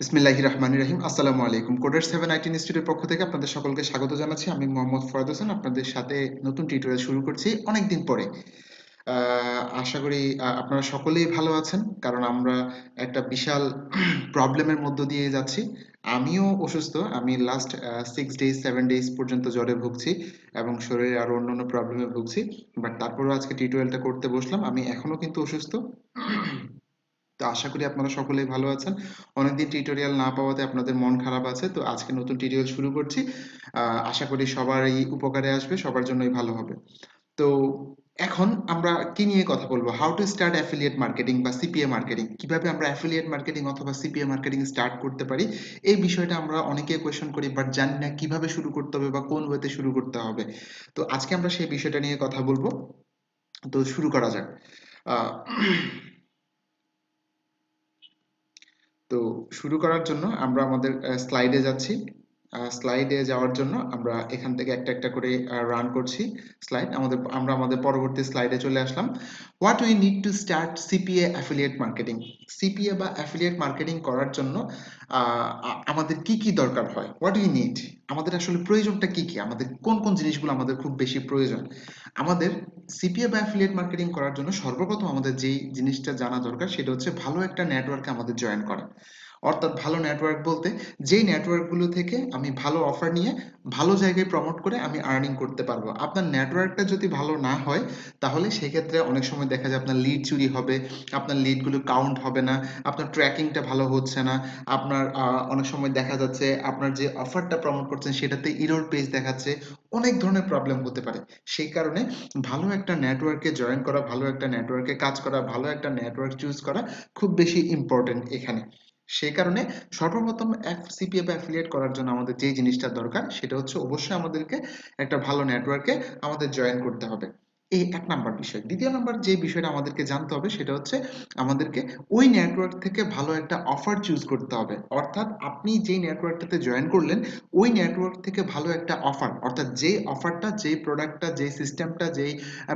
বিসমিল্লাহি রহমানির রহিম। আসসালামু আলাইকুম। কোডার সেভেন আইটি ইনস্টিটিউটের পক্ষ থেকে আপনাদের সকলকে স্বাগত জানাচ্ছি। আমি মোহাম্মদ ফরাদ হোসেন, আপনাদের সাথে নতুন টিউটোরিয়াল শুরু করছি অনেকদিন পরে। আশা করি আপনারা সকলেই ভালো আছেন, কারণ আমরা একটা বিশাল প্রবলেমের মধ্য দিয়ে যাচ্ছি। আমিও অসুস্থ, আমি last six days seven days পর্যন্ত জ্বরে ভুগছি এবং শরীরে আরও অন্যান্য প্রবলেমে ভুগছি। বাট তারপরেও আজকে টিউটোরিয়ালটা করতে বসলাম। আমি এখনও কিন্তু অসুস্থ। তো আশা করি আপনারা সকলেই ভালো আছেন। অনেকদিন টিউটোরিয়াল না পাওয়াতে আপনাদের মন খারাপ আছে, তো আজকে নতুন টিউটোরিয়াল শুরু করছি। আশা করি সবারই উপকারে আসবে, সবার জন্যই ভালো হবে। তো এখন আমরা কি নিয়ে কথা বলব? How to start affiliate marketing বা সিপিএ মার্কেটিং কীভাবে আমরা অ্যাফিলিয়েট মার্কেটিং অথবা সিপিএ মার্কেটিং স্টার্ট করতে পারি? এই বিষয়টা আমরা অনেকে কোয়েশ্চেন করি বাট জানি না কীভাবে শুরু করতে হবে বা কোন ওয়েতে শুরু করতে হবে। তো আজকে আমরা সেই বিষয়টা নিয়ে কথা বলব। তো শুরু করা যাক। তো শুরু করার জন্য আমরা আমাদের স্লাইডে যাচ্ছি। স্লাইডে যাওয়ার জন্য আমরা এখান থেকে একটা একটা করে রান করছি স্লাইড আমাদের, আমরা আমাদের পরবর্তী স্লাইডে চলে আসলাম। What we need to start CPA affiliate marketing CPA বা অ্যাফিলিয়েট মার্কেটিং করার জন্য আমাদের কি কি দরকার হয়? হোয়াট উই নিড আমাদের আসলে প্রয়োজনটা কি কি? আমাদের কোন কোন জিনিসগুলো আমাদের খুব বেশি প্রয়োজন? আমাদের সিপিএ বা অ্যাফিলিয়েট মার্কেটিং করার জন্য সর্বপ্রথম আমাদের যেই জিনিসটা জানা দরকার, সেটা হচ্ছে ভালো একটা নেটওয়ার্কে আমাদের জয়েন করা। অর্থাৎ ভালো নেটওয়ার্ক বলতে যেই নেটওয়ার্কগুলো থেকে আমি ভালো অফার নিয়ে ভালো জায়গায় প্রমোট করে আমি আর্নিং করতে পারব। আপনার নেটওয়ার্কটা যদি ভালো না হয়, তাহলে সেক্ষেত্রে অনেক সময় দেখা যায় আপনার লিড চুরি হবে, আপনার লিডগুলো কাউন্ট হবে না, আপনার ট্র্যাকিংটা ভালো হচ্ছে না, আপনার অনেক সময় দেখা যাচ্ছে আপনার যে অফারটা প্রমোট করছেন সেটাতে ইরোর পেজ দেখাচ্ছে, অনেক ধরনের প্রবলেম হতে পারে। সেই কারণে ভালো একটা নেটওয়ার্কে জয়েন করা, ভালো একটা নেটওয়ার্কে কাজ করা, ভালো একটা নেটওয়ার্ক চুজ করা খুব বেশি ইম্পর্টেন্ট এখানে। সেই কারণে সর্বপ্রথম সিপিএ বা অ্যাফিলিয়েট করার জন্য আমাদের যে জিনিসটা দরকার, সেটা হচ্ছে অবশ্যই আমাদেরকে একটা ভালো নেটওয়ার্কে আমাদের জয়েন করতে হবে। এই এক নাম্বার বিষয়। দ্বিতীয় নাম্বার যে বিষয়টা আমাদেরকে জানতে হবে, সেটা হচ্ছে আমাদেরকে ওই নেটওয়ার্ক থেকে ভালো একটা অফার চুজ করতে হবে। অর্থাৎ আপনি যেই নেটওয়ার্কটাতে জয়েন করলেন, ওই নেটওয়ার্ক থেকে ভালো একটা অফার অর্থাৎ যেই অফারটা যেই প্রোডাক্টটা যেই সিস্টেমটা যেই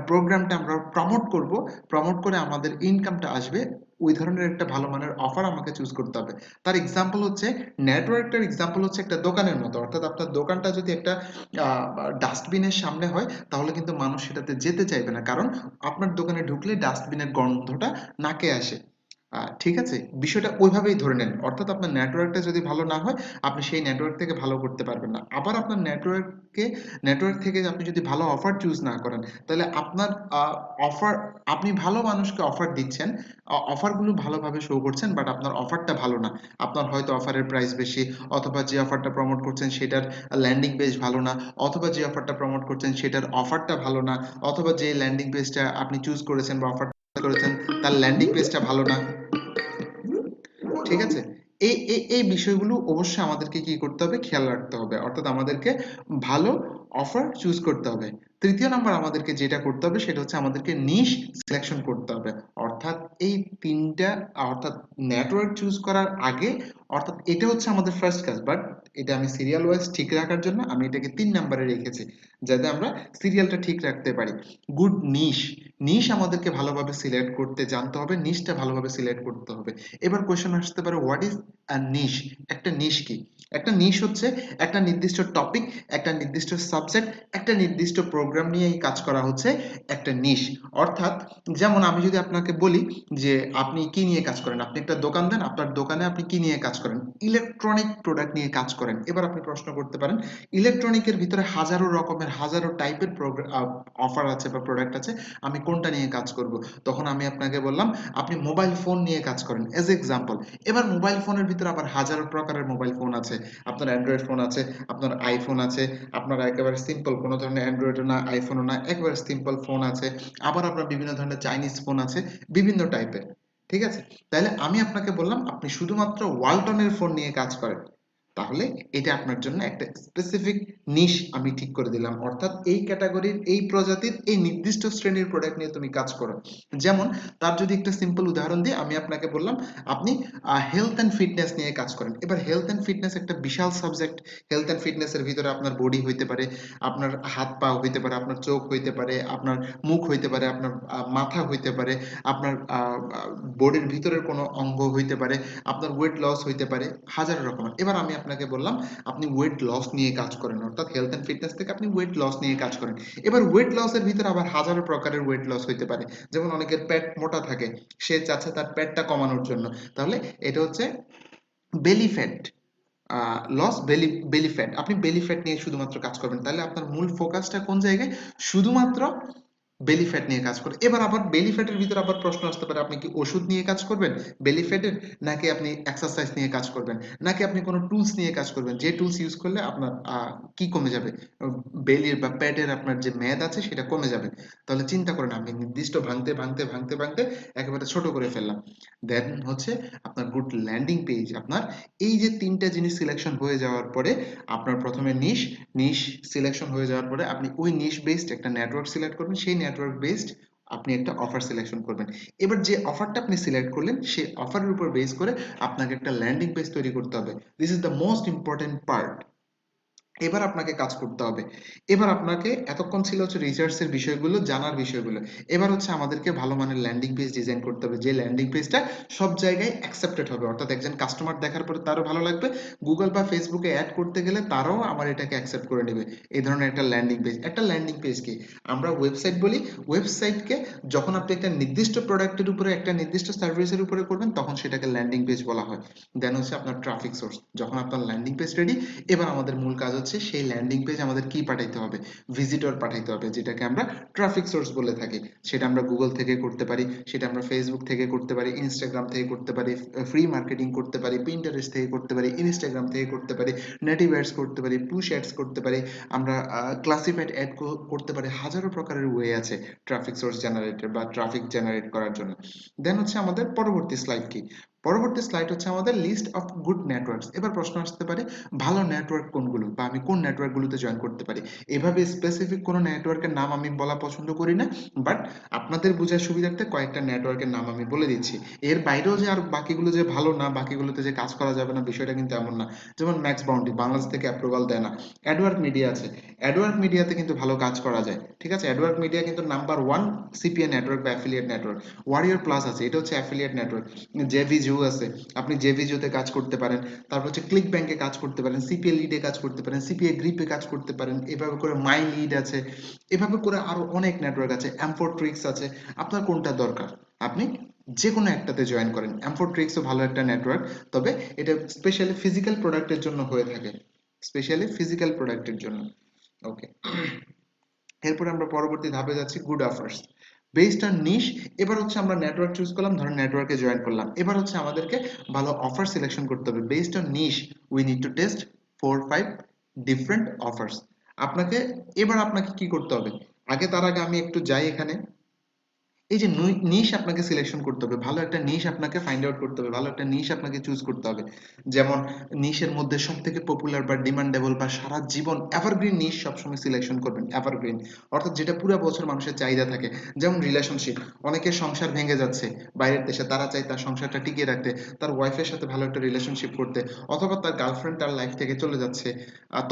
প্রোগ্রামটা আমরা প্রমোট করব প্রমোট করে আমাদের ইনকামটা আসবে ওই ধরনের একটা ভালো মানের অফার আমাকে চুজ করতে হবে। তার এক্সাম্পল হচ্ছে নেটওয়ার্কটার এক্সাম্পল হচ্ছে একটা দোকানের মতো। অর্থাৎ আপনার দোকানটা যদি একটা ডাস্টবিনের সামনে হয়, তাহলে কিন্তু মানুষ সেটাতে যেতে চাইবে না। কারণ আপনার দোকানে ঢুকলে ডাস্টবিনের গন্ধটা নাকে আসে। ঠিক আছে? বিষয়টা ওইভাবেই ধরে নেন। অর্থাৎ আপনার নেটওয়ার্কটা যদি ভালো না হয়, আপনি সেই নেটওয়ার্ক থেকে ভালো করতে পারবেন না। আবার আপনার নেটওয়ার্ককে নেটওয়ার্ক থেকে আপনি যদি ভালো অফার চুজ না করেন, তাহলে আপনার অফার আপনি ভালো মানুষকে অফার দিচ্ছেন অফারগুলো ভালোভাবে শো করছেন বাট আপনার অফারটা ভালো না। আপনার হয়তো অফারের প্রাইস বেশি, অথবা যে অফারটা প্রমোট করছেন সেটার ল্যান্ডিং পেজ ভালো না, অথবা যে অফারটা প্রমোট করছেন সেটার অফারটা ভালো না, অথবা যে ল্যান্ডিং পেজটা আপনি চুজ করেছেন বা অফার করেছেন, তার ল্যান্ডিং পেজটা ভালো না। ঠিক আছে? এই এই বিষয়গুলো অবশ্যই আমাদেরকে কি করতে হবে? খেয়াল রাখতে হবে। অর্থাৎ আমাদেরকে ভালো অফার চুজ করতে হবে। তৃতীয় নাম্বার আমাদেরকে যেটা করতে হবে, সেটা হচ্ছে আমাদেরকে নিশ সিলেকশন করতে হবে। অর্থাৎ এই তিনটা, অর্থাৎ নেটওয়ার্ক চুজ করার আগে অর্থাৎ এটা হচ্ছে আমাদের ফার্স্ট কাজ বাট এটা আমি সিরিয়াল ওয়াইজ ঠিক রাখার জন্য আমি এটাকে তিন নাম্বারে রেখেছি, যাতে আমরা সিরিয়ালটা ঠিক রাখতে পারি। গুড নিশ নিশ আমাদেরকে ভালোভাবে সিলেক্ট করতে জানতে হবে নিশটা ভালোভাবে সিলেক্ট করতে হবে। এবার কোয়েশ্চেন আসতে পারে হোয়াট ইজ আ নিশ একটা নিশ কি? একটা নিশ হচ্ছে একটা নির্দিষ্ট টপিক একটা নির্দিষ্ট সাবজেক্ট একটা নির্দিষ্ট প্রোগ্রাম নিয়ে কাজ করা হচ্ছে একটা নিশ অর্থাৎ যেমন আমি যদি আপনাকে বলি যে আপনি কি নিয়ে কাজ করেন, আপনি একটা দোকান দেন, আপনার দোকানে আপনি কি নিয়ে কাজ করেন ইলেকট্রনিক প্রোডাক্ট নিয়ে কাজ করেন। এবার আপনি প্রশ্ন করতে পারেন ইলেকট্রনিকের ভিতরে হাজারো রকমের, হাজারো টাইপের অফার আছে বা প্রোডাক্ট আছে, আমি কোনটা নিয়ে কাজ করব? তখন আমি আপনাকে বললাম, আপনি মোবাইল ফোন নিয়ে কাজ করেন এজ এক্সাম্পল এবার মোবাইল ফোনের ভিতরে আবার হাজারো প্রকারের মোবাইল ফোন আছে। আপনার অ্যান্ড্রয়েড ফোন আছে, আপনার আইফোন আছে, আপনার একেবারে সিম্পল কোনো ধরনের অ্যান্ড্রয়েডও না আইফোনও না, একেবারে সিম্পল ফোন আছে। আবার আপনার বিভিন্ন ধরনের চাইনিজ ফোন আছে, বিভিন্ন টাইপের ঠিক আছে? তাহলে আমি আপনাকে বললাম আপনি শুধুমাত্র ওয়ালটনের ফোন নিয়ে কাজ করেন। তাহলে এটা আপনার জন্য একটা স্পেসিফিক নিশ আমি ঠিক করে দিলাম। অর্থাৎ এই ক্যাটাগরির এই প্রজাতির, এই নির্দিষ্ট শ্রেণির প্রোডাক্ট নিয়ে তুমি কাজ করো। যেমন, তার যদি একটা সিম্পল উদাহরণ দিই আমি আপনাকে বললাম, আপনি হেলথ অ্যান্ড ফিটনেস নিয়ে কাজ করেন। এবার হেলথ অ্যান্ড ফিটনেস একটা বিশাল সাবজেক্ট হেলথ অ্যান্ড ফিটনেসের ভিতরে আপনার বডি হইতে পারে, আপনার হাত পা হইতে পারে, আপনার চোখ হইতে পারে, আপনার মুখ হইতে পারে, আপনার মাথা হইতে পারে, আপনার বডির ভিতরের কোনো অঙ্গ হইতে পারে, আপনার ওয়েট লস হইতে পারে, হাজার রকমের। এবার আমি আপনাকে বললাম, আপনি ওয়েট লস নিয়ে কাজ করেন, অর্থাৎ হেলথ অ্যান্ড ফিটনেস থেকে আপনি ওয়েট লস নিয়ে কাজ করেন। এবার ওয়েট লসের ভিতরে আবার হাজারো প্রকারের ওয়েট লস হইতে পারে। যেমন অনেকের পেট মোটা থাকে, সে চাচ্ছে তার পেটটা কমানোর জন্য। তাহলে এটা হচ্ছে belly fat loss belly belly fat আপনি বেলি ফ্যাট নিয়ে শুধুমাত্র কাজ করবেন। তাহলে আপনার মূল ফোকাসটা কোন জায়গায়? শুধুমাত্র বেলি ফ্যাট নিয়ে কাজ করে। এবার আবার বেলি ফ্যাটের ভিতরে আবার প্রশ্ন আসতে পারে, আপনি কি ওষুধ নিয়ে কাজ করবেন বেলি ফ্যাটের নাকি আপনি এক্সারসাইজ নিয়ে কাজ করবেন? নাকি আপনি কোনো টুলস নিয়ে কাজ করবেন? যে টুলস ইউজ করলে আপনার কি কমে যাবে? বেলির বা প্যাটের আপনার যে মেদ আছে সেটা কমে যাবে। তাহলে চিন্তা করেন আপনি নির্দিষ্ট ভাঙতে ভাঙতে ভাঙতে ভাঙতে একেবারে ছোট করে ফেললাম। দেন হচ্ছে আপনার গুড ল্যান্ডিং পেজ আপনার এই যে তিনটা জিনিস সিলেকশন হয়ে যাওয়ার পরে আপনার প্রথমে নিশ নিশ সিলেকশন হয়ে যাওয়ার পরে আপনি ওই নিশ বেসড একটা নেটওয়ার্ক সিলেক্ট করবেন। সেই নেটওয়ার্ক বেসড আপনি একটা অফার সিলেকশন করবেন। এবার যে অফারটা আপনি সিলেক্ট করলেন, সেই অফারের উপর বেস করে আপনাকে একটা ল্যান্ডিং পেজ তৈরি করতে হবে। This is the most important part এবার আপনাকে কাজ করতে হবে। এবার আপনাকে এতক্ষণ ছিল হচ্ছে রিসার্চের বিষয়গুলো, জানার বিষয়গুলো। এবার হচ্ছে আমাদেরকে ভালো মানের ল্যান্ডিং পেজ ডিজাইন করতে হবে। যে ল্যান্ডিং পেজটা সব জায়গায় অ্যাকসেপ্টেড হবে। অর্থাৎ একজন কাস্টমার দেখার পরে তারও ভালো লাগবে। গুগল বা ফেসবুকে অ্যাড করতে গেলে তারাও আমার এটাকে অ্যাকসেপ্ট করে নেবে। এই ধরনের একটা ল্যান্ডিং পেজ একটা ল্যান্ডিং পেজ কি? আমরা ওয়েবসাইট বলি। ওয়েবসাইটকে যখন আপনি একটা নির্দিষ্ট প্রোডাক্টের উপরে, একটা নির্দিষ্ট সার্ভিসের উপরে করবেন, তখন সেটাকে ল্যান্ডিং পেজ বলা হয়। দেন হচ্ছে আপনার ট্রাফিক সোর্স যখন আপনার ল্যান্ডিং পেজ রেডি এবার আমাদের মূল কাজ হচ্ছে হচ্ছে সেই ল্যান্ডিং পেজ আমাদের কি পাঠাইতে হবে? ভিজিটর পাঠাইতে হবে, যেটাকে আমরা ট্রাফিক সোর্স বলে থাকি। সেটা আমরা গুগল থেকে করতে পারি, সেটা আমরা ফেসবুক থেকে করতে পারি ইনস্টাগ্রাম থেকে করতে পারি ফ্রি মার্কেটিং করতে পারি পিন্টারেস্ট থেকে করতে পারি ইনস্টাগ্রাম থেকে করতে পারি নেটিভ অ্যাডস করতে পারি পুশ অ্যাডস করতে পারি। আমরা ক্লাসিফাইড অ্যাড করতে পারি, হাজারো প্রকারের ওয়ে আছে ট্রাফিক সোর্স জেনারেটর বা ট্রাফিক জেনারেট করার জন্য। দেন হচ্ছে আমাদের পরবর্তী স্লাইড কি? পরবর্তী স্লাইড হচ্ছে আমাদের লিস্ট অফ গুড নেটওয়ার্কস এবার প্রশ্ন আসতে পারে, ভালো নেটওয়ার্ক কোনগুলো বা আমি কোন নেটওয়ার্কগুলোতে জয়েন করতে পারি? এভাবে স্পেসিফিক কোনো নেটওয়ার্কের নাম আমি বলা পছন্দ করি না বাট আপনাদের বোঝার সুবিধার্থে কয়েকটা নেটওয়ার্কের নাম আমি বলে দিচ্ছি। এর বাইরেও যে আর বাকিগুলো যে ভালো না, বাকিগুলোতে যে কাজ করা যাবে না, বিষয়টা কিন্তু এমন না। যেমন ম্যাক্স বাউন্ডি বাংলাদেশ থেকে অ্যাপ্রুভাল দেয় না। অ্যাডওয়ার্ক মিডিয়া আছে। অ্যাডওয়ার্ক মিডিয়াতে কিন্তু ভালো কাজ করা যায়। ঠিক আছে? অ্যাডওয়ার্ক মিডিয়া কিন্তু নাম্বার ওয়ান সিপিএ নেটওয়ার্ক বা অ্যাফিলিয়েট নেটওয়ার্ক ওয়ারিয়র প্লাস আছে। এটা হচ্ছে অ্যাফিলিয়েট নেটওয়ার্ক জেভি জু আছে, আপনি যে জেভিজোতে কাজ করতে পারেন, তারপর হচ্ছে ক্লিক ব্যাংকে কাজ করতে পারেন সিপিএ লিডে কাজ করতে পারেন সিপিএ গ্রিপে কাজ করতে পারেন, এভাবে করে মাই লিড আছে, এভাবে করে আরও অনেক নেটওয়ার্ক আছে অ্যাম্পোট্রিক্স আছে, আপনার কোনটা দরকার? আপনি যে কোনো একটাতে জয়েন করেন অ্যাম্পোট্রিক্সও ভালো একটা নেটওয়ার্ক তবে এটা স্পেশালি ফিজিক্যাল প্রোডাক্টের জন্য হয়ে থাকে স্পেশালি ফিজিক্যাল প্রোডাক্টের জন্য ওকে এরপরে আমরা পরবর্তী ধাপে যাচ্ছি good offers based on niche এবার হচ্ছে আমরা নেটওয়ার্ক চুজ করলাম ধরেন নেটওয়ার্কে জয়েন করলাম। এবার হচ্ছে আমাদেরকে ভালো অফার সিলেকশন করতে হবে। Based on niche we need to test four five different offers আপনাকে, এবার আপনাকে কি করতে হবে? আগে তার আগে আমি একটু যাই এখানে। এই যে নিশ আপনাকে সিলেকশন করতে হবে, ভালো একটা নিশ আপনাকে ফাইন্ড আউট করতে হবে, ভালো একটা নিশ আপনাকে চুজ করতে হবে। যেমন নিশের মধ্যে সব থেকে পপুলার বা ডিমান্ডেবল বা সারা জীবন এভারগ্রিন নিশ সবসময় সিলেকশন করবেন এভারগ্রিন অর্থাৎ যেটা পুরো বছর মানুষের চাহিদা থাকে। যেমন রিলেশনশিপ অনেকের সংসার ভেঙে যাচ্ছে, বাইরের দেশে তারা চায় তার সংসারটা টিকিয়ে রাখতে, তার ওয়াইফের সাথে ভালো একটা রিলেশনশিপ করতে, অথবা তার গার্লফ্রেন্ড তার লাইফ থেকে চলে যাচ্ছে।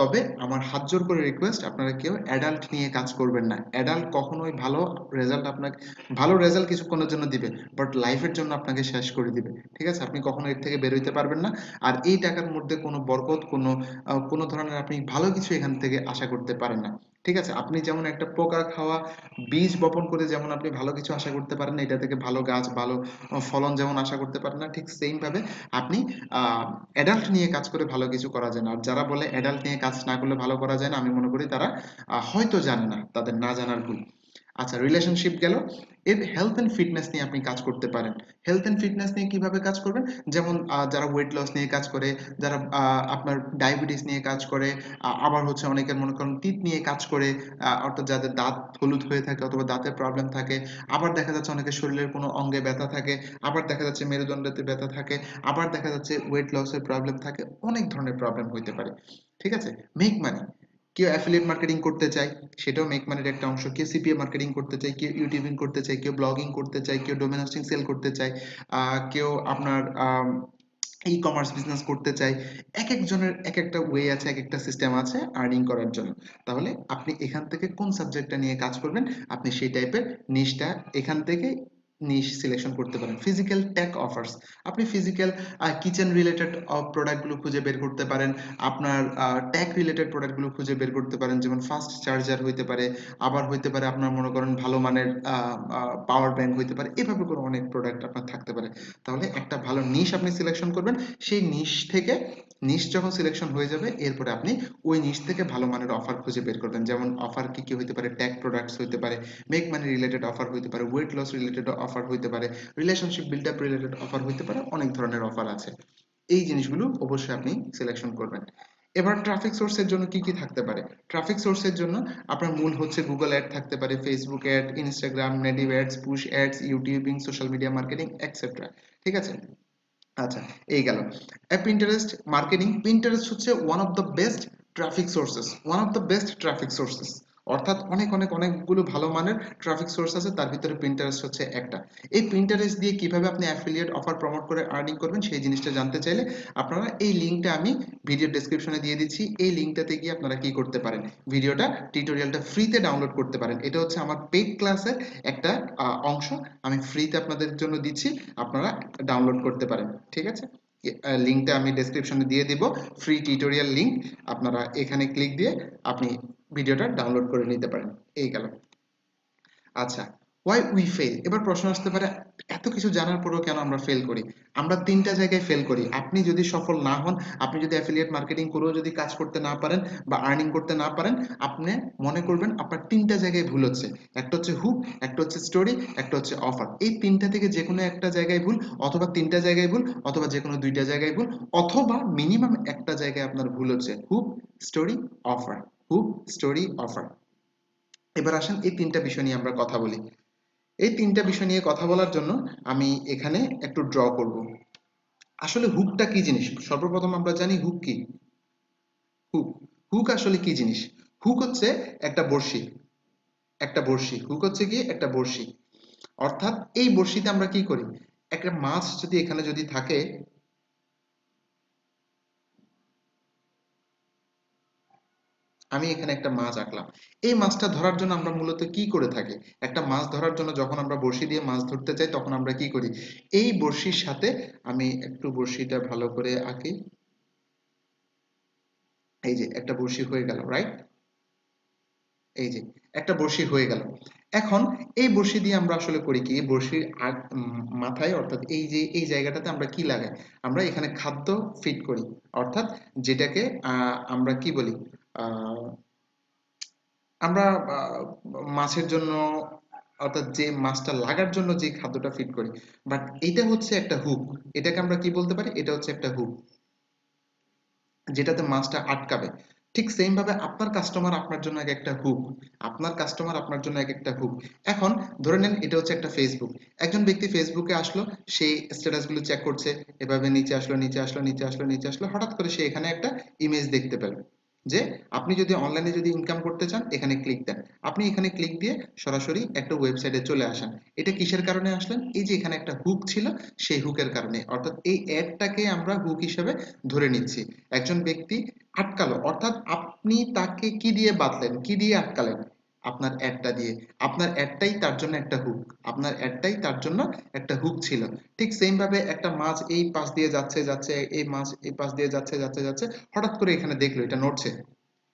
তবে আমার হাত জোর করে রিকোয়েস্ট আপনারা কেউ অ্যাডাল্ট নিয়ে কাজ করবেন না। অ্যাডাল্ট কখনোই ভালো রেজাল্ট আপনাকে ভালো রেজাল্ট কিছুক্ষণের জন্য দিবে বাট লাইফের জন্য আপনাকে শেষ করে দিবে। ঠিক আছে? আপনি কখনো এর থেকে বের হইতে পারবেন না। আর এই টাকার মধ্যে কোনো বরকত, কোনো কোনো ধরনের আপনি ভালো কিছু এখান থেকে আশা করতে পারেন না। ঠিক আছে? আপনি যেমন একটা পোকা খাওয়া, বীজ বপন করে যেমন আপনি ভালো কিছু আশা করতে পারেন এটা থেকে ভালো গাছ, ভালো ফলন যেমন আশা করতে পারেন না, ঠিক সেম ভাবে আপনি অ্যাডাল্ট নিয়ে কাজ করে ভালো কিছু করা যায় না। আর যারা বলে অ্যাডাল্ট নিয়ে কাজ না করলে ভালো করা যায় না, আমি মনে করি তারা হয়তো জানে না, তাদের না জানার ভুল। আচ্ছা রিলেশনশিপ গেল। এর হেলথ অ্যান্ড ফিটনেস নিয়ে আপনি কাজ করতে পারেন। হেলথ অ্যান্ড ফিটনেস নিয়ে কীভাবে কাজ করবেন? যেমন যারা ওয়েট লস নিয়ে কাজ করে, যারা আপনার ডায়াবেটিস নিয়ে কাজ করে আবার হচ্ছে অনেকের মনে করেন তিত নিয়ে কাজ করে অর্থাৎ যাদের দাঁত হলুদ হয়ে থাকে অথবা দাঁতের প্রবলেম থাকে। আবার দেখা যাচ্ছে অনেকের শরীরের কোনো অঙ্গে ব্যথা থাকে, আবার দেখা যাচ্ছে মেরুদণ্ডতে ব্যথা থাকে, আবার দেখা যাচ্ছে ওয়েট লসের প্রবলেম থাকে, অনেক ধরনের প্রবলেম হইতে পারে। ঠিক আছে? মেক মানি কেউ অ্যাফিলিয়েট মার্কেটিং করতে চায়, সেটাও মেক মানির একটা অংশ। কেউ সিপিএ মার্কেটিং করতে চায়, কেউ ইউটিউবিং করতে চায়, কেউ ব্লগিং করতে চায়, কেউ ডোমেন হোস্টিং সেল করতে চায় কেউ আপনার ই কমার্স বিজনেস করতে চায়। এক একজনের এক একটা ওয়ে আছে, এক একটা সিস্টেম আছে আর্নিং করার জন্য। তাহলে আপনি এখান থেকে কোন সাবজেক্টটা নিয়ে কাজ করবেন? আপনি সেই টাইপের নিশটা এখান থেকে নিশ সিলেকশন করতে পারেন। ফিজিক্যাল টেক অফার্স আপনি ফিজিক্যাল কিচেন রিলেটেড প্রোডাক্টগুলো খুঁজে বের করতে পারেন। আপনার রিলেটেড প্রোডাক্টগুলো খুঁজে বের করতে পারেন। যেমন ফাস্ট চার্জার হইতে পারে, আবার হইতে পারে আপনার মনে করেন ভালো মানের পাওয়ার ব্যাংক হইতে পারে। এভাবে করে অনেক প্রোডাক্ট আপনার থাকতে পারে। তাহলে একটা ভালো নিশ আপনি সিলেকশন করবেন। সেই নিশ থেকে নিশ যখন সিলেকশন হয়ে যাবে, এরপরে আপনি ওই নিশ থেকে ভালো মানের অফার খুঁজে বের করবেন। যেমন অফার কি কি হইতে পারে? ট্যাগ প্রোডাক্টস হইতে পারে মেক মানি রিলেটেড অফার হইতে পারে ওয়েট লস রিলেটেড অফার হইতে পারে relationship build up related offer হইতে পারে, অনেক ধরনের অফার আছে। এই জিনিসগুলো অবশ্যই আপনি সিলেকশন করবেন। এবার ট্রাফিক সোর্সের জন্য কি কি থাকতে পারে? ট্রাফিক সোর্সের জন্য আপনার মূল হচ্ছে গুগল অ্যাড থাকতে পারে Facebook ad Instagram native ads push ads YouTubing social media marketing etcetera ঠিক আছে? আচ্ছা এই গেল। পিন্টারেস্ট মার্কেটিং পিন্টারেস্ট হচ্ছে one of the best traffic sources one of the best traffic sources অর্থাৎ অনেক অনেক, অনেকগুলো ভালো মানের ট্রাফিক সোর্স আছে, তার ভিতরে পিন্টারেস্ট হচ্ছে একটা। এই পিন্টারেস্ট দিয়ে কীভাবে আপনি অ্যাফিলিয়েট অফার প্রমোট করে আর্নিং করবেন, সেই জিনিসটা জানতে চাইলে আপনারা এই লিঙ্কটা আমি ভিডিও ডেসক্রিপশনে দিয়ে দিচ্ছি। এই লিঙ্কটাতে গিয়ে আপনারা কি করতে পারেন? ভিডিওটা টিউটোরিয়ালটা ফ্রিতে ডাউনলোড করতে পারেন। এটা হচ্ছে আমার পেইড ক্লাসের একটা অংশ। আমি ফ্রিতে আপনাদের জন্য দিচ্ছি, আপনারা ডাউনলোড করতে পারেন। ঠিক আছে? লিঙ্কটা আমি ডেসক্রিপশনে দিয়ে দিব। ফ্রি টিউটোরিয়াল লিঙ্ক আপনারা এখানে ক্লিক দিয়ে আপনি ভিডিওটা ডাউনলোড করে নিতে পারেন। এই গেল। আচ্ছা ওয়াই উই ফেল এবার প্রশ্ন আসতে পারে, এত কিছু জানার পরেও কেন আমরা ফেল করি? আমরা তিনটা জায়গায় ফেল করি। আপনি যদি সফল না হন, আপনি যদি অ্যাফিলিয়েট মার্কেটিং করেও যদি কাজ করতে না পারেন বা আর্নিং করতে না পারেন, আপনি মনে করবেন আপনার তিনটা জায়গায় ভুল হচ্ছে। একটা হচ্ছে হুক একটা হচ্ছে স্টোরি একটা হচ্ছে অফার এই তিনটা থেকে যে কোনো একটা জায়গায় ভুল, অথবা তিনটা জায়গায় ভুল, অথবা যে কোনো দুইটা জায়গায় ভুল, অথবা মিনিমাম একটা জায়গায় আপনার ভুল হচ্ছে hook story offer hook story offer এবার আসেন এই তিনটা বিষয় নিয়ে আমরা কথা বলি। এই তিনটা বিষয় নিয়ে কথা বলার জন্য আমি এখানে একটু ড্র করব। আসলে হুকটা কি জিনিস? সর্বপ্রথম আমরা জানি হুক কি? হুক হুক আসলে কি জিনিস? হুক হচ্ছে একটা বড়শি। একটা বড়শি। হুক হচ্ছে কি একটা বড়শি। অর্থাৎ এই বড়শিতে আমরা কি করি? একটা মাছ যদি এখানে যদি থাকে আমি এখানে একটা মাছ আঁকলাম। এই মাছটা ধরার জন্য আমরা মূলত কি করে থাকি? একটা মাছ ধরার জন্য যখন আমরা বড়শি দিয়ে মাছ ধরতে চাই, তখন আমরা কি করি? এই বড়শির সাথে আমি একটু বড়শিটা ভালো করে আঁকি। এই যে, একটা বড়শি হয়ে গেল রাইট এই যে, একটা বড়শি হয়ে গেল। এখন এই বড়শি দিয়ে আমরা আসলে করি কি? বড়শির মাথায়, অর্থাৎ এই যে, এই জায়গাটাতে আমরা কি লাগাই? আমরা এখানে খাদ্য ফিট করি। অর্থাৎ যেটাকে আমরা কি বলি? আমরা মাছের জন্য, অর্থাৎ যে মাছটা লাগার জন্য যে খাদ্যটা ফিট করি বাট এটা হচ্ছে একটা হুক এটাকে আমরা কি বলতে পারি? এটা হচ্ছে একটা হুক যেটাতে মাছটা আটকাবে। ঠিক সেম ভাবে আপনার কাস্টমার আপনার জন্য এক একটা হুক আপনার কাস্টমার আপনার জন্য এক একটা হুক এখন ধরে নেন, এটা হচ্ছে একটা ফেসবুক একজন ব্যক্তি ফেসবুকে আসলো সেই স্ট্যাটাসগুলো চেক করছে, এভাবে নিচে আসলো নিচে আসলো নিচে আসলো নিচে আসলো, হঠাৎ করে সে এখানে একটা ইমেজ দেখতে পেল। যে আপনি যদি অনলাইনে যদি ইনকাম করতে চান, এখানে ক্লিক দেন। আপনি এখানে ক্লিক দিয়ে সরাসরি একটা ওয়েবসাইটে চলে আসেন। এটা কিসের কারণে আসলেন? এই যে এখানে একটা হুক ছিল, সেই হুকের কারণে। অর্থাৎ এই অ্যাডটাকে আমরা হুক হিসেবে ধরে নিচ্ছি। একজন ব্যক্তি আটকালো। অর্থাৎ আপনি তাকে কি দিয়ে বাঁধলেন? কি দিয়ে আটকালেন? আপনার অ্যাডটা দিয়ে। আপনার অ্যাডটাই তার জন্য একটা হুক আপনার অ্যাডটাই তার জন্য একটা হুক ছিল। ঠিক সেম ভাবে একটা মাছ এই পাশ দিয়ে যাচ্ছে যাচ্ছে, এই মাছ এই পাশ দিয়ে যাচ্ছে যাচ্ছে যাচ্ছে, হঠাৎ করে এখানে দেখল, এটা নড়ছে।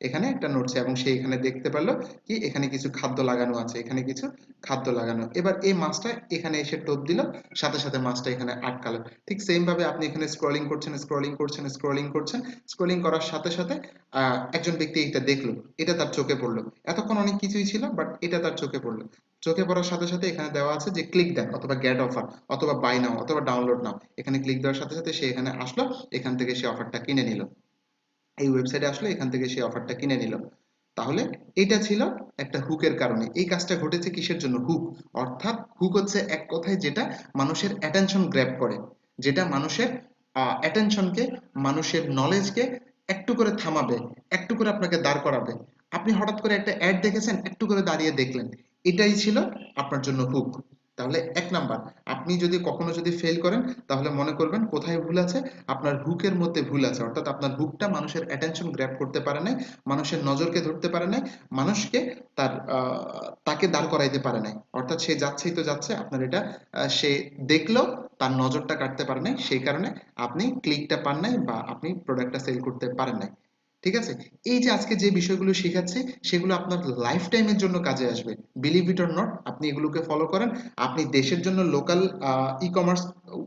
এখানে একটা নড়ছে এবং সে এখানে দেখতে পারল কি এখানে কিছু খাদ্য লাগানো আছে, এখানে কিছু খাদ্য লাগানো। এবার এই মাছটা এখানে এসে টোপ দিল, সাথে সাথে মাছটা এখানে আটকালো। ঠিক সেম ভাবে আপনি এখানে স্ক্রলিং করছেন স্ক্রলিং করছেন স্ক্রলিং করছেন স্ক্রলিং করার সাথে সাথে একজন ব্যক্তি এটা দেখল, এটা তার চোখে পড়ল। এতক্ষণ অনেক কিছুই ছিল বাট এটা তার চোখে পড়ল। চোখে পড়ার সাথে সাথে এখানে দেওয়া আছে যে ক্লিক দেন, অথবা গেট অফার অথবা বাই নাও অথবা ডাউনলোড নাও এখানে ক্লিক দেওয়ার সাথে সাথে সে এখানে আসলো, এখান থেকে সে অফারটা কিনে নিল। এই ওয়েবসাইটে আসলো, এখান থেকে সে অফারটা কিনে নিল। তাহলে এটা ছিল একটা হুকের কারণে। এই কাজটা ঘটেছে কিসের জন্য? হুক অর্থাৎ হুক হচ্ছে এক কথায় যেটা মানুষের অ্যাটেনশন গ্র্যাব করে। যেটা মানুষের অ্যাটেনশনকে মানুষের নলেজকে একটু করে থামাবে, একটু করে আপনাকে দাঁড় করাবে। আপনি হঠাৎ করে একটা অ্যাড দেখেছেন, একটু করে দাঁড়িয়ে দেখলেন। এটাই ছিল আপনার জন্য হুক তাহলে এক নাম্বার, আপনি যদি কখনো যদি ফেল করেন, তাহলে মনে করবেন কোথায় ভুল আছে? আপনার হুকের মধ্যে ভুল আছে। অর্থাৎ আপনার হুকটা মানুষের অ্যাটেনশন গ্র্যাব করতে পারে নাই, মানুষের নজরকে ধরতে পারে নাই, মানুষকে তার তাকে দাঁড় করাইতে পারে নাই। অর্থাৎ সে যাচ্ছেই তো যাচ্ছে, আপনার এটা সে দেখল, তার নজরটা কাটতে পারে নাই, সেই কারণে আপনি ক্লিকটা পান নাই বা আপনি প্রোডাক্টটা সেল করতে পারেন নাই। ঠিক আছে? এই যে আজকে যে বিষয়গুলো শেখাচ্ছি, সেগুলো আপনার লাইফ টাইমের জন্য কাজে আসবে। বিলিভ ইট অর নট আপনি এগুলোকে ফলো করেন। আপনি দেশের জন্য লোকাল ই কমার্স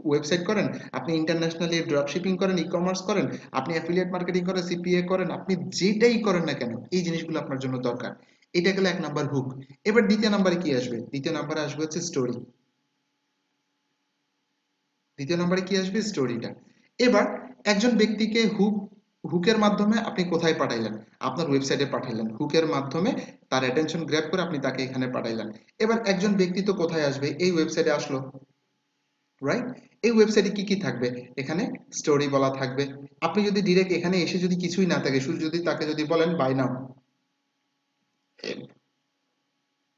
ওয়েবসাইট করেন। আপনি ইন্টারন্যাশনালি ড্রপ শিপিং করেন ই কমার্স করেন। আপনি অ্যাফিলিয়েট মার্কেটিং করেন সিপিএ করেন। আপনি যেটাই করেন না কেন, এই জিনিসগুলো আপনার জন্য দরকার। এটা গেল এক নাম্বার হুক এবার দ্বিতীয় নাম্বারে কি আসবে? দ্বিতীয় নাম্বারে আসবে হচ্ছে স্টোরি দ্বিতীয় নাম্বারে কি আসবে? স্টোরিটা এবার একজন ব্যক্তিকে হুক হুকের মাধ্যমে আপনি কোথায় পাঠাইলেন? আপনার ওয়েবসাইটে পাঠাইলেন। হুকের মাধ্যমে তার অ্যাটেনশন গ্র্যাব করে আপনি তাকে এখানে পাঠাইলেন। এবার একজন ব্যক্তি তো কোথায় আসবে? এই ওয়েবসাইটে আসলো। রাইট এই ওয়েবসাইটে কি কি থাকবে? এখানে স্টোরি বলা থাকবে। আপনি যদি ডিরেক্ট এখানে এসে যদি কিছুই না থাকে, শুধু যদি তাকে যদি বলেন বাই নাও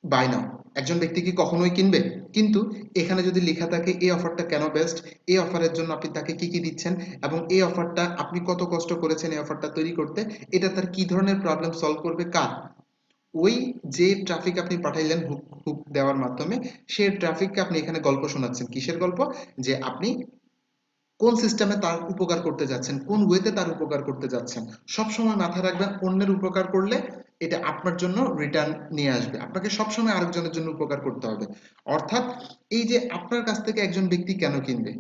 বাই নাও একজন ব্যক্তি কি কখনোই কিনবে? কিন্তু এখানে যদি লেখা থাকে, এই অফারটা কেন বেস্ট এই অফারের জন্য আপনি তাকে কি কি দিচ্ছেন? এবং এই অফারটা আপনি কত কষ্ট করেছেন এই অফারটা তৈরি করতে? এটা তার কি ধরনের প্রবলেম সলভ করবে? কার? ওই যে ট্রাফিক আপনি পাঠাইলেন হুক হুক দেওয়ার মাধ্যমে, সে ট্রাফিককে আপনি এখানে গল্প শোনাচ্ছেন। কিসের গল্প? যে আপনি কোন সিস্টেমে তার উপকার করতে যাচ্ছেন, কোন ওয়েতে তার উপকার করতে যাচ্ছেন, সব সময় মাথায় রাখবেন অন্যের উপকার করলে এটা আপনার জন্য রিটার্ন নিয়ে আসবে। আপনাকে সবসময় আরেকজনের জন্য উপকার করতে হবে। অর্থাৎ এই যে আপনার কাছ থেকে একজন ব্যক্তি কেন কিনবে?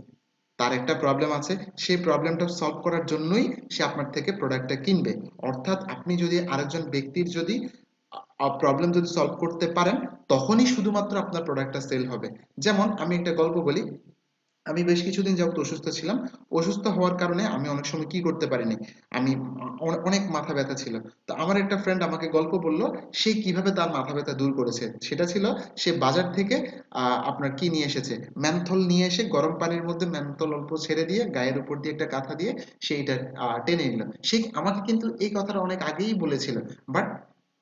তার একটা প্রবলেম আছে সেই প্রবলেমটা সলভ করার জন্যই সে আপনার থেকে প্রোডাক্টটা কিনবে। অর্থাৎ আপনি যদি আরেকজন ব্যক্তির যদি প্রবলেম যদি সলভ করতে পারেন, তখনই শুধুমাত্র আপনার প্রোডাক্টটা সেল হবে। যেমন আমি একটা গল্প বলি আমি বেশ কিছুদিন যাবত অসুস্থ ছিলাম। অসুস্থ হওয়ার কারণে আমি অনেক সময় কি করতে পারিনি। আমি অনেক মাথা ব্যথা ছিল। তো আমার একটা ফ্রেন্ড আমাকে গল্প বলল, সে কীভাবে তার মাথা ব্যথা দূর করেছে? সেটা ছিল, সে বাজার থেকে আপনার কি নিয়ে এসেছে? ম্যানথল নিয়ে এসে গরম পানির মধ্যে ম্যানথল অল্প ছেড়ে দিয়ে, গায়ের উপর দিয়ে একটা কাঁথা দিয়ে সেইটা টেনে নিল। সে আমাকে কিন্তু এই কথাটা অনেক আগেই বলেছিল। বাট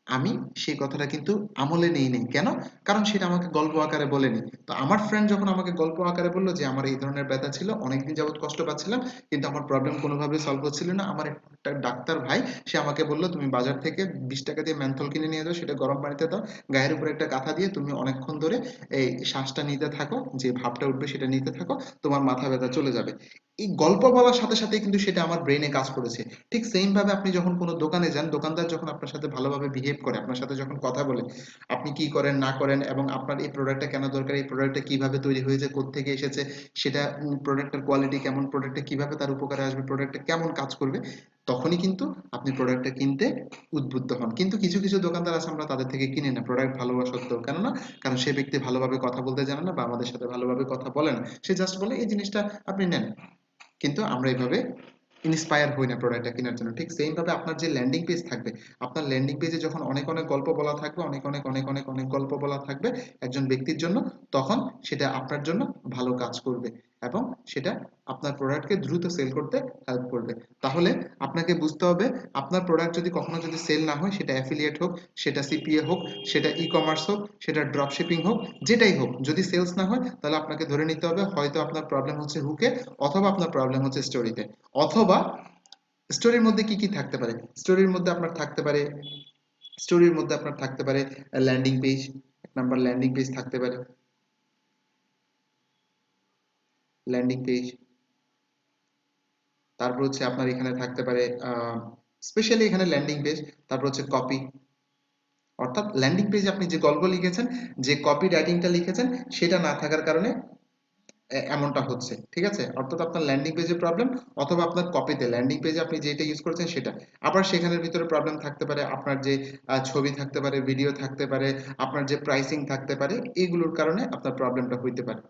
আমি সেই কথাটা কিন্তু আমলে নেই নেই। কেন? কারণ সেটা আমাকে গল্প আকারে বলেনি। তো আমার ফ্রেন্ড যখন আমাকে গল্প আকারে বলল যে, আমার এই ধরনের ব্যথা ছিল, অনেকদিন যাবত কষ্ট পাচ্ছিলাম, কিন্তু আমার প্রবলেম কোনোভাবে সলভ হচ্ছিল না। আমার একটা ডাক্তার ভাই, সে আমাকে বলল, তুমি বাজার থেকে বিশ টাকা দিয়ে ম্যানথল কিনে নিয়ে যাও, সেটা গরম পানিতে দাও, গায়ের উপরে একটা কাঁথা দিয়ে তুমি অনেকক্ষণ ধরে এই শ্বাসটা নিতে থাকো, যে ভাবটা উঠবে সেটা নিতে থাকো, তোমার মাথা ব্যথা চলে যাবে। এই গল্প বলার সাথে সাথে কিন্তু সেটা আমার ব্রেনে কাজ করেছে। ঠিক সেম ভাবে আপনি যখন কোনো দোকানে যান, দোকানদার যখন আপনার সাথে ভালোভাবে বিহেভ করে, আপনার সাথে যখন কথা বলে, আপনি কি করেন, না করেন এবং আপনার এই প্রোডাক্টটা কেন দরকার, এই প্রোডাক্টটা কীভাবে তৈরি হয়েছে থেকে এসেছে, সেটা প্রোডাক্টের কোয়ালিটি কেমন প্রোডাক্টটা কীভাবে তার উপকারে আসবে প্রোডাক্টটা কেমন কাজ করবে, তখনই কিন্তু আপনি প্রোডাক্টটা কিনতে উদ্বুদ্ধ হন। কিন্তু কিছু কিছু দোকানদার আছে আমরা তাদের থেকে কিনে না প্রোডাক্ট ভালোবাসা সত্ত্বেও কেননা কারণ সে ব্যক্তি ভালোভাবে কথা বলতে জানে না বা আমাদের সাথে ভালোভাবে কথা বলে না। সে জাস্ট বলে, এই জিনিসটা আপনি নেন। কিন্তু আমরা এইভাবে ইন্সপায়ার হই না প্রোডাক্টটা কেনার জন্য। ঠিক সেইভাবে আপনার যে ল্যান্ডিং পেজ থাকবে, আপনার ল্যান্ডিং পেজে যখন অনেক অনেক গল্প বলা থাকবে, অনেক অনেক অনেক অনেক অনেক গল্প বলা থাকবে একজন ব্যক্তির জন্য, তখন সেটা আপনার জন্য ভালো কাজ করবে। এবং সেটা আপনার প্রোডাক্টকে দ্রুত সেল করতে হেল্প করবে। তাহলে আপনাকে বুঝতে হবে, আপনার প্রোডাক্ট যদি কখনো যদি সেল না হয়, সেটা অ্যাফিলিয়েট হোক, সেটা সিপিএ হোক, সেটা ই কমার্স হোক, সেটা ড্রপ শিপিং হোক, যেটাই হোক, যদি সেলস না হয়, তাহলে আপনাকে ধরে নিতে হবে হয়তো আপনার প্রবলেম হচ্ছে হুকে অথবা আপনার প্রবলেম হচ্ছে স্টোরিতে অথবা স্টোরির মধ্যে কি কি থাকতে পারে? স্টোরির মধ্যে আপনার থাকতে পারে স্টোরির মধ্যে আপনার থাকতে পারে landing page number landing page থাকতে পারে। ল্যান্ডিং পেজ তারপর হচ্ছে আপনার এখানে থাকতে পারে স্পেশালি এখানে ল্যান্ডিং পেজ তারপর হচ্ছে কপি অর্থাৎ ল্যান্ডিং পেজে আপনি যে গল্প লিখেছেন, যে কপি রাইটিংটা লিখেছেন, সেটা না থাকার কারণে এমনটা হচ্ছে, ঠিক আছে? অর্থাৎ আপনার ল্যান্ডিং পেজে প্রবলেম অথবা আপনার কপিতে ল্যান্ডিং পেজে আপনি যেটা ইউজ করেছেন সেটা। আবার সেখানের ভিতরে প্রবলেম থাকতে পারে, আপনার যে ছবি থাকতে পারে ভিডিও থাকতে পারে, আপনার যে প্রাইসিং থাকতে পারে, এগুলোর কারণে আপনার প্রবলেমটা হইতে পারে।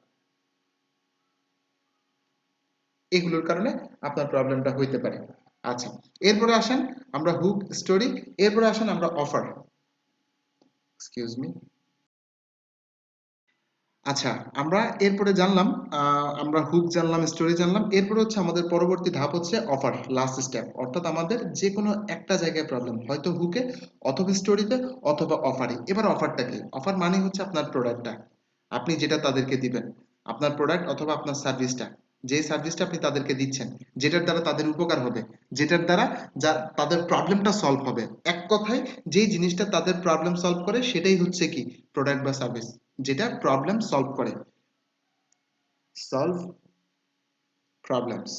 এগুলোর কারণে আপনার প্রবলেমটা হইতে পারে। আচ্ছা এরপরে আসেন আমরা হুক স্টোরি এরপরে আসেন আমরা অফার এক্সকিউজ মি আচ্ছা আমরা এরপরে জানলাম আমরা হুক জানলাম স্টোরি জানলাম, এরপরে হচ্ছে আমাদের পরবর্তী ধাপ হচ্ছে অফার লাস্ট স্টেপ অর্থাৎ আমাদের যে কোনো একটা জায়গায় প্রবলেম হয়তো হুকে অথবা স্টোরিতে অথবা অফারে এবার অফারটা কি? অফার মানে হচ্ছে আপনার প্রোডাক্টটা আপনি যেটা তাদেরকে দিবেন, আপনার প্রোডাক্ট অথবা আপনার সার্ভিসটা যে সার্ভিসটা আপনি তাদেরকে দিচ্ছেন, যেটার দ্বারা তাদের উপকার হবে, যেটার দ্বারা যা তাদের প্রবলেমটা সলভ হবে। এক কথায়, যেই জিনিসটা তাদের প্রবলেম সলভ করে, সেটাই হচ্ছে কি? প্রোডাক্ট বা সার্ভিস যেটা প্রবলেম সলভ করে। সলভ প্রবলেমস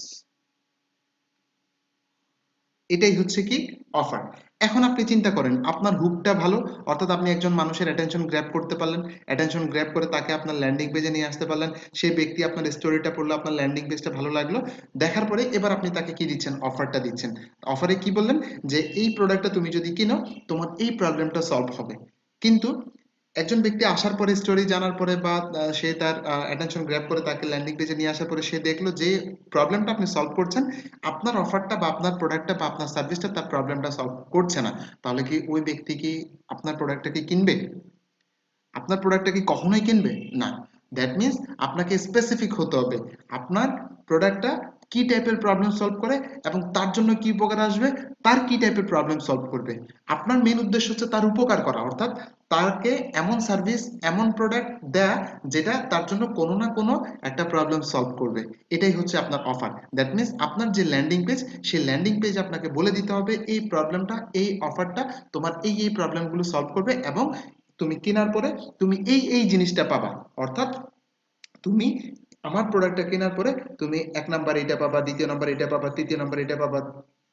এটাই হচ্ছে কি? অফার এখন আপনি চিন্তা করেন, আপনার হুকটা ভালো, অর্থাৎ আপনি একজন মানুষের অ্যাটেনশন গ্র্যাব করতে পারলেন অ্যাটেনশন গ্র্যাব করে তাকে আপনার ল্যান্ডিং পেজে নিয়ে আসতে পারলেন, সেই ব্যক্তি আপনার স্টোরিটা পড়ল, আপনার ল্যান্ডিং পেজটা ভালো লাগল, দেখার পরে এবার আপনি তাকে কি দিচ্ছেন? অফারটা দিচ্ছেন। অফারে কি বললেন? যে এই প্রোডাক্টটা তুমি যদি কিনো, তোমার এই প্রবলেমটা সলভ হবে। কিন্তু একজন ব্যক্তি আসার পরে স্টোরি জানার পরে বা সে তার অ্যাটেনশন গ্র্যাব করে তাকে ল্যান্ডিং পেজে নিয়ে আসার পরে সে দেখল যে প্রবলেমটা আপনি সলভ করছেন, আপনার অফারটা বা আপনার প্রোডাক্টটা বা আপনার সার্ভিসটা তার প্রবলেমটা সলভ করছে না। তাহলে কি ওই ব্যক্তি কি আপনার প্রোডাক্টটা কি কিনবে? আপনার প্রোডাক্টটা কি কখনোই কিনবে? না। দ্যাট মিন্স আপনাকে স্পেসিফিক হতে হবে। আপনার প্রোডাক্টটা কি টাইপের প্রবলেম সলভ করে এবং তার জন্য কি উপকার আসবে, তার কি টাইপের প্রবলেম সলভ করবে। আপনার মেন উদ্দেশ্য হচ্ছে তার উপকার করা, অর্থাৎ তাকে এমন সার্ভিস এমন প্রোডাক্ট দেয়া যেটা তার জন্য কোনো না কোনো একটা প্রবলেম সলভ করবে। এটাই হচ্ছে আপনার অফার দ্যাট মিন্স আপনার যে ল্যান্ডিং পেজ সেই ল্যান্ডিং পেজ আপনাকে বলে দিতে হবে, এই প্রবলেমটা এই অফারটা তোমার এই এই প্রবলেমগুলো সলভ করবে এবং তুমি কেনার পরে তুমি এই এই জিনিসটা পাবা। অর্থাৎ তুমি আমার প্রোডাক্টটা কেনার পরে তুমি এক নাম্বার এটা পাবা, দ্বিতীয় নাম্বার এটা পাবা, তৃতীয় নাম্বার এটা পাবা,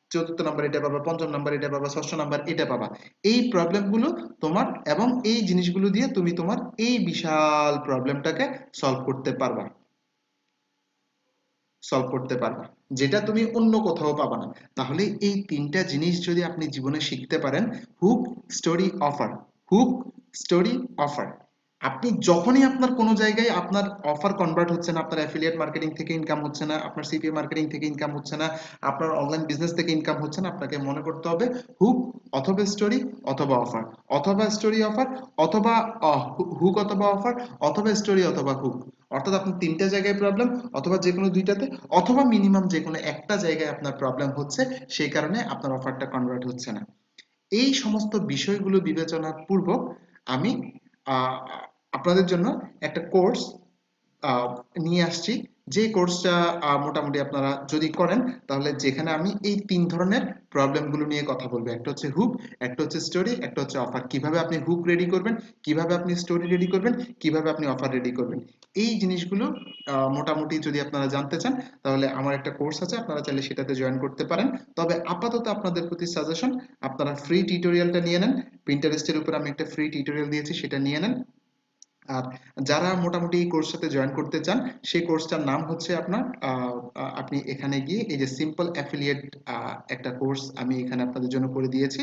চতুর্থ নাম্বার এটা পাবা, পঞ্চম নাম্বার এটা পাবা, ষষ্ঠ নাম্বার এটা পাবা। এই প্রবলেমগুলো তোমার এবং এই জিনিসগুলো দিয়ে তুমি তোমার এই বিশাল প্রবলেমটাকে সলভ করতে পারবা। সলভ করতে পারবা। যেটা তুমি অন্য কোথাও পাবা না। তাহলে এই তিনটা জিনিস যদি আপনি জীবনে শিখতে পারেন hook story offer hook story offer আপনি যখনই আপনার কোনো জায়গায় আপনার অফার কনভার্ট হচ্ছে না, আপনার অ্যাফিলিয়েট মার্কেটিং থেকে ইনকাম হচ্ছে না, আপনার সিপিএ মার্কেটিং থেকে ইনকাম হচ্ছে না, আপনার অনলাইন বিজনেস থেকে ইনকাম হচ্ছে না, আপনাকে মনে করতে হবে হুক অথবা স্টোরি অথবা অফার অথবা স্টোরি অফার অথবা হুক অথবা অফার অথবা স্টোরি অথবা হুক অর্থাৎ আপনার তিনটা জায়গায় প্রবলেম অথবা যে কোনো দুইটাতে, অথবা মিনিমাম যে কোনো একটা জায়গায় আপনার প্রবলেম হচ্ছে, সেই কারণে আপনার অফারটা কনভার্ট হচ্ছে না। এই সমস্ত বিষয়গুলো বিবেচনার পূর্বক আমি আপনাদের জন্য একটা কোর্স নিয়ে আসছি। যে কোর্সটা মোটামুটি আপনারা যদি করেন, তাহলে যেখানে আমি এই তিন ধরনের প্রবলেমগুলো নিয়ে কথা বলব। একটা হচ্ছে হুক একটা হচ্ছে স্টোরি একটা হচ্ছে অফার কীভাবে আপনি হুক রেডি করবেন, কীভাবে আপনি স্টোরি রেডি করবেন, কীভাবে আপনি অফার রেডি করবেন। এই জিনিসগুলো মোটামুটি যদি আপনারা জানতে চান, তাহলে আমার একটা কোর্স আছে, আপনারা চাইলে সেটাতে জয়েন করতে পারেন। তবে আপাতত আপনাদের প্রতি সাজেশন আপনারা ফ্রি টিউটোরিয়ালটা নিয়ে নেন। প্রিন্টারেস্টের উপর আমি একটা ফ্রি টিউটোরিয়াল দিয়েছি, সেটা নিয়ে নেন। আর যারা মোটামুটি এই কোর্সটাতে জয়েন করতে চান, সেই কোর্সটার নাম হচ্ছে আপনার আপনি এখানে গিয়ে এই যে সিম্পল অ্যাফিলিয়েট একটা কোর্স আমি এখানে আপনাদের জন্য করে দিয়েছি।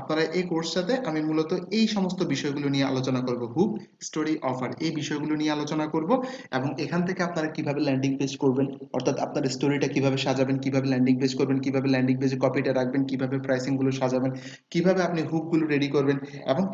আপনারা এই কোর্সটাতে আমি মূলত এই সমস্ত বিষয়গুলো নিয়ে আলোচনা করব হুক স্টোরি অফার এই বিষয়গুলো নিয়ে আলোচনা করব এবং এখান থেকে আপনারা কীভাবে ল্যান্ডিং পেজ করবেন, অর্থাৎ আপনার স্টোরিটা কীভাবে সাজাবেন, কীভাবে ল্যান্ডিং পেজ করবেন, কীভাবে ল্যান্ডিং পেজে কপিটা রাখবেন, কীভাবে প্রাইসিংগুলো সাজাবেন, কীভাবে আপনি হুকগুলো রেডি করবেন এবং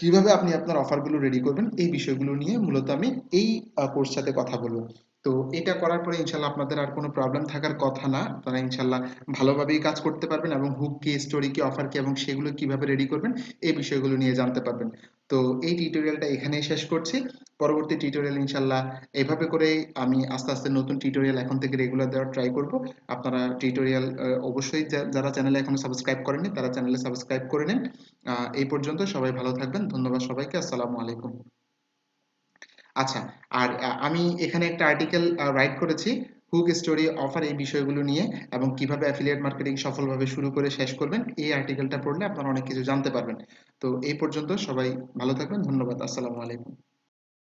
কীভাবে আপনি আপনার অফারগুলো রেডি করবেন, এই বিষয়গুলো নিয়ে মূলত আমি এই কোর্সটাতে কথা বলব। তো এটা করার পরে ইনশাল্লাহ আপনাদের আর কোনো প্রবলেম থাকার কথা না। আপনারা ইনশাল্লাহ ভালোভাবেই কাজ করতে পারবেন এবং হুক কি স্টোরি কি অফার কি এবং সেগুলো কীভাবে রেডি করবেন এই বিষয়গুলো নিয়ে জানতে পারবেন। তো এই টিউটোরিয়ালটা এখানেই শেষ করছি। পরবর্তী টিউটোরিয়াল ইনশাল্লাহ এভাবে করে আমি আস্তে আস্তে নতুন টিউটোরিয়াল এখন থেকে রেগুলার দেওয়ার ট্রাই করব। আপনারা টিউটোরিয়াল অবশ্যই যারা চ্যানেলে এখনও সাবস্ক্রাইব করেননি তারা চ্যানেলে সাবস্ক্রাইব করে নিন। এই পর্যন্ত সবাই ভালো থাকবেন। ধন্যবাদ সবাইকে। আসসালামু আলাইকুম। আচ্ছা আর আমি এখানে একটা আর্টিকেল রাইট করেছি হুক স্টোরি অফার এই বিষয়গুলো নিয়ে এবং কীভাবে অ্যাফিলিয়েট মার্কেটিং সফলভাবে শুরু করে শেষ করবেন, এই আর্টিকেলটা পড়লে আপনারা অনেক কিছু জানতে পারবেন। তো এই পর্যন্ত সবাই ভালো থাকবেন, ধন্যবাদ, আসসালামু আলাইকুম।